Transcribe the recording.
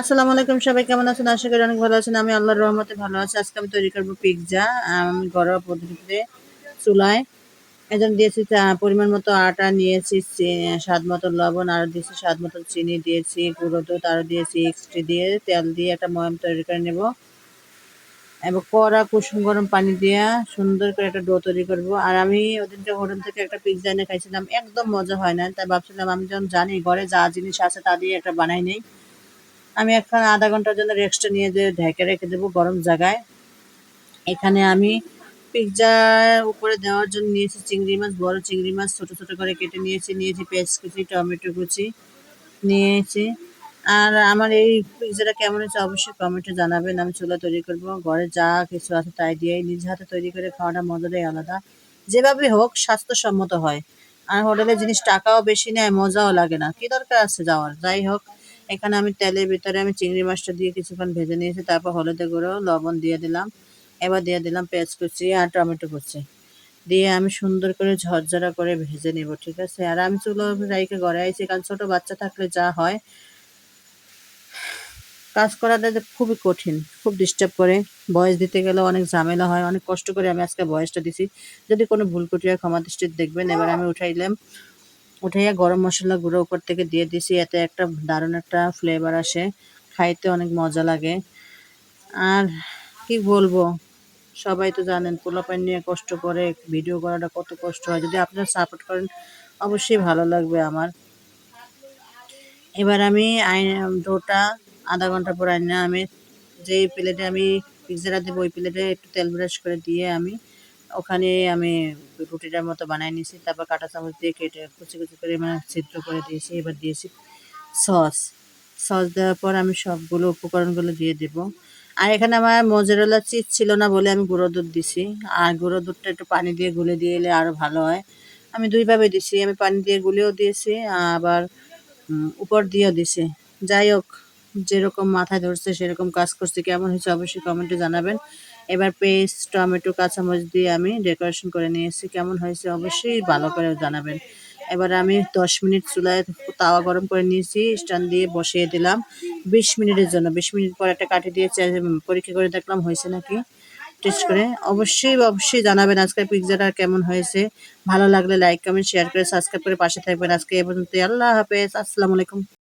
আসসালামু আলাইকুম সবাই, কেমন আছেন? আশা করি অনেক ভালো আছেন। আমি আল্লাহর রহমতে ভালো আছি। আজকে আমি তৈরি করব পিৎজা আমি ঘরোয়া পদ্ধতিতে চুলায় এজন দিয়েছি পরিমাণ মতো আটা নিয়েছি স্বাদ মতো লবণ, আরও দিয়েছি স্বাদ মতো চিনি দিয়েছি, গুঁড়ো দুধ আরও দিয়েছি এক্সট্রি দিয়ে তেল দিয়ে একটা ময়াম তৈরি করে নেব। এবং কড়া কুসুম গরম পানি দিয়ে সুন্দর করে একটা ডো তৈরি করব। আর আমি ওদিনকে হোটেল থেকে একটা পিৎজা এনে খাইছিলাম, একদম মজা হয় না তাই ভাবছিলাম, আমি যখন জানি ঘরে যা জিনিস আছে তা দিয়ে একটা বানাই নেই। আমি এখন আধা ঘণ্টার জন্য রেস্টে নিয়ে যে ঢেকে রেখে দেবো গরম জায়গায়। এখানে আমি পিৎজার উপরে দেওয়ার জন্য নিয়েছি চিংড়ি মাছ, বড় চিংড়ি মাছ ছোট ছোট করে কেটে নিয়েছি নিয়েছি পেঁয়াজ কুচি, টমেটো কুচি নিয়েছি। আর আমার এই পিৎজাটা কেমন হয়েছে অবশ্যই কমেন্টে জানাবেন। আমি চুলা তৈরি করব, ঘরে যা কিছু আছে তাই দিয়ে নিজ হাতে তৈরি করে খাওয়াটা মজাটাই আলাদা। যেভাবে হোক স্বাস্থ্যসম্মত হয়। আর হোটেলের জিনিস টাকাও বেশি নেয়, মজাও লাগে না। কি দরকার আছে যাওয়ার? যাই হোক। এখানে আমি তেলের ভিতরে আমি চিংড়ি মাছটা দিয়ে কিছুক্ষণ ভেজে নিয়েছি, তারপর হলুদে গুঁড়ো, লবণ দিয়ে দিলাম। এবার দিয়ে দিলাম পেঁয়াজ কুচি আর টমেটো কুচি। দিয়ে আমি সুন্দর করে ঝরঝরা করে ভেজে নেব, ঠিক আছে? আর আমি চুলো রাইকে ঘরে আইছি, কারণ ছোটো বাচ্চা থাকলে যা হয়, কাজ করাটা খুবই কঠিন, খুব ডিস্টার্ব করে। বয়স দিতে গেলে অনেক ঝামেলা হয়, অনেক কষ্ট করে আমি আজকে বয়সটা দিছি। যদি কোনো ভুল কুটি হয় ক্ষমা দৃষ্টিতে দেখবেন। এবার আমি উঠাইলাম উঠাইয়া গরম মশলা গুঁড়ো উপর থেকে দিয়ে দিছি, এতে একটা দারুণ একটা ফ্লেভার আসে। খাইতে অনেক মজা লাগে। আর কি বলব, সবাই তো জানেন, পোলাপান নিয়ে কষ্ট করে ভিডিও করাটা কত কষ্ট হয়। যদি আপনারা সাপোর্ট করেন, অবশ্যই ভালো লাগবে আমার। এবার আমি ডোটা আধা ঘণ্টা পর আইনা আমি, যেই প্লেটে আমি পিৎজাটা দেবো, ওই প্লেটে একটু তেল ব্রাশ করে দিয়ে আমি ওখানে আমি রুটিটার মতো বানাই নিয়েছি, তারপর কাটা চামচ দিয়ে কেটে কুচি কুচি করে মানে ছিদ্র করে দিয়েছি, এবার দিয়েছি সস। সস দেওয়ার পর আমি সবগুলো উপকরণগুলো দিয়ে দেব। আর এখানে আমার মজারেলা চিজ ছিল না বলে আমি গুঁড়ো দুধ দিছি। আর গুঁড়ো দুধটা একটু পানি দিয়ে গুলে দিয়ে এলে আরও ভালো হয়। আমি দুইভাবে দিছি, আমি পানি দিয়ে গুলেও দিয়েছি, আবার উপর দিয়েও দিছি। যাই হোক যেরকম মাথায় ধরছে, সেরকম কাজ করছে। কেমন হয়েছে অবশ্যই কমেন্টে জানাবেন। এবার পেস্ট, টমেটো, কাঁচামরিচ দিয়ে আমি ডেকোরেশন করে নিয়েছি। কেমন হয়েছে অবশ্যই ভালো করে জানাবেন। এবার আমি দশ মিনিট চুলায় তাওয়া গরম করে নিয়েছি, স্ট্যান্ড দিয়ে বসিয়ে দিলাম। বিশ মিনিটের জন্য, বিশ মিনিট পর একটা কাঠি দিয়ে পরীক্ষা করে দেখলাম হয়েছে নাকি? টেস্ট করে অবশ্যই অবশ্যই জানাবেন আজকের পিৎজাটা কেমন হয়েছে। ভালো লাগলে লাইক কমেন্ট শেয়ার করে সাবস্ক্রাইব করে পাশে থাকবেন আজকে এ পর্যন্ত আল্লাহ হাফেজ, আসসালামু আলাইকুম।